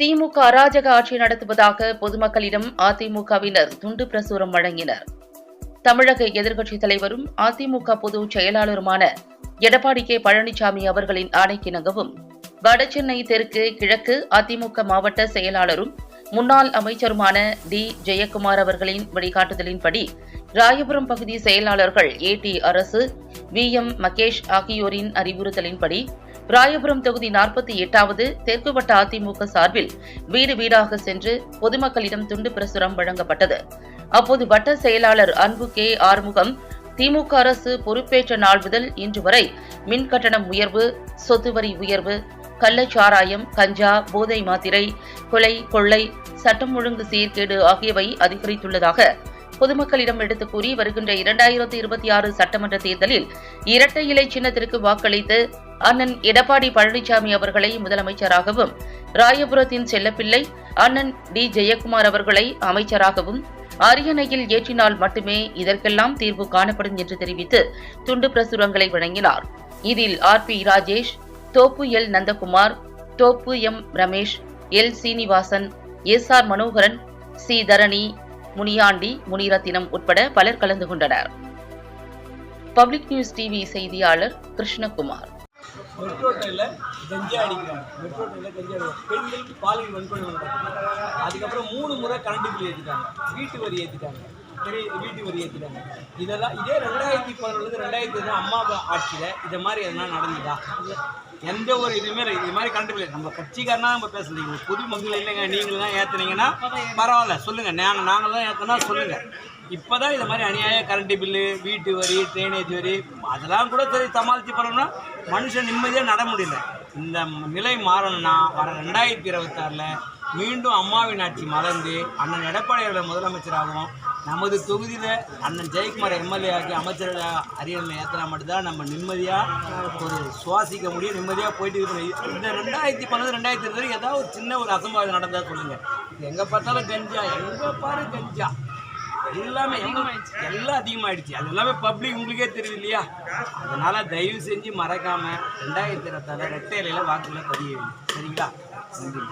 திமுக அராஜக ஆட்சி நடத்துவதாக பொதுமக்களிடம் அதிமுகவினர் துண்டு பிரசுரம் வழங்கினர். தமிழக எதிர்க்கட்சித் தலைவரும் அதிமுக பொதுச் செயலாளருமான எடப்பாடி கே பழனிசாமி அவர்களின் ஆணைக்கிணங்கவும் வடசென்னை தெற்கு கிழக்கு அதிமுக மாவட்ட செயலாளரும் முன்னாள் அமைச்சருமான டி. ஜெயக்குமார் அவர்களின் வழிகாட்டுதலின்படி ராயபுரம் பகுதி செயலாளர்கள் A. D. Arasu V. M. Mahesh ஆகியோரின் அறிவுறுத்தலின்படி ராயபுரம் தொகுதி நாற்பத்தி எட்டாவது தெற்கு வட்ட அதிமுக சார்பில் வீடு வீடாக சென்று பொதுமக்களிடம் துண்டு பிரசுரம் வழங்கப்பட்டது. அப்போது வட்ட செயலாளர் அன்பு கே ஆறுமுகம் திமுக அரசு பொறுப்பேற்ற நாள் முதல் இன்று வரை மின் கட்டணம் உயர்வு சொத்து வரி உயர்வு கள்ளச்சாராயம் கஞ்சா போதை மாத்திரை கொலை கொள்ளை சட்டம் ஒழுங்கு சீர்கேடு ஆகியவை அதிகரித்துள்ளதாக பொதுமக்களிடம் எடுத்து கூறி வருகின்ற இரண்டாயிரத்தி இருபத்தி ஆறு சட்டமன்ற தேர்தலில் இரட்டை இலை சின்னத்திற்கு வாக்களித்து அண்ணன் எடப்பாடி பழனிசாமி அவர்களை முதலமைச்சராகவும் ராயபுரத்தின் செல்லப்பிள்ளை அண்ணன் டி. ஜெயக்குமார் அவர்களை அமைச்சராகவும் அரியணையில் ஏற்றினால் மட்டுமே இதற்கெல்லாம் தீர்வு காணப்படும் என்று தெரிவித்து துண்டு பிரசுரங்களை வழங்கினார். இதில் ஆர். பி. ராஜேஷ் தோப்பு எல். நந்தகுமார் தோப்பு M. Ramesh L. Srinivasan S. R. Manoharan C. Dharani Muniyandi Munirathinam உட்பட பலர் கலந்து கொண்டனர். பப்ளிக் நியூஸ் டிவி செய்தியாளர் கிருஷ்ணகுமார். மெட்ரோ ட்ரெயினில் கஞ்சா அடிக்கிறாங்க மெட்ரோ ட்ரெயினில் கஞ்சா அடிக்கிறாங்க பெண்கள் பாலியல் வன்கொடுமை நடக்குது அதுக்கப்புறம் மூணு முறை கரண்ட் பில் ஏற்றிட்டாங்க வீட்டு வரி ஏற்றிட்டாங்க பெரிய வீட்டு வரி ஏற்றிட்டாங்க இதெல்லாம் இதே ரெண்டாயிரத்தி பதினொன்று ரெண்டாயிரத்தி இருபது அம்மா ஆட்சியில் இதை மாதிரி எதனா நடந்ததா? எந்த ஒரு இதுவுமே இல்லை. இது மாதிரி கண்டுபிடி நம்ம கட்சிக்காரனா நம்ம பேசுறீங்க புது மக்கள் இல்லைங்க. நீங்களாம் ஏற்றுனீங்கன்னா பரவாயில்ல. சொல்லுங்கள் நாங்கள் நாங்கள் தான் சொல்லுங்கள் இப்போ தான் இது மாதிரி அநியாய கரண்ட் பில்லு வீட்டு வரி ட்ரைனேஜ் வரி அதெல்லாம் கூட சரி சமாளித்து பண்ணணும்னா மனுஷன் நிம்மதியாக நட முடியல. இந்த நிலை மாறணும்னா வர ரெண்டாயிரத்தி இருபத்தாறில் மீண்டும் அம்மாவின் ஆட்சி மலர்ந்து அண்ணன் எடப்பாடியோட முதலமைச்சராகவும் நமது தொகுதியில் அண்ணன் ஜெயக்குமார் எம்எல்ஏ ஆகி அமைச்சர்கள் அரியணை ஏற்றினா மட்டும்தான் நம்ம நிம்மதியாக ஒரு சுவாசிக்க முடியும் நிம்மதியாக போயிட்டு இது பண்ணி இந்த ரெண்டாயிரத்தி பன்னெண்டு ரெண்டாயிரத்தி இருபது ஏதாவது ஒரு சின்ன ஒரு அசம்பாவிதம் நடந்தால் சொல்லுங்கள் எங்கே பார்த்தாலும் கஞ்சா எங்கே பாரு கஞ்சா. எல்லாமே எல்லாம் எல்லாம் அதிகமாயிடுச்சு. அது எல்லாமே பப்ளிக் உங்களுக்கே தெரியுது இல்லையா? அதனால் தயவு செஞ்சு மறக்காமல் ரெண்டாயிரத்தி இருபத்தாறு ரெட்டை இலையில் வாக்குகளை பதிய சரிங்களா? நன்றி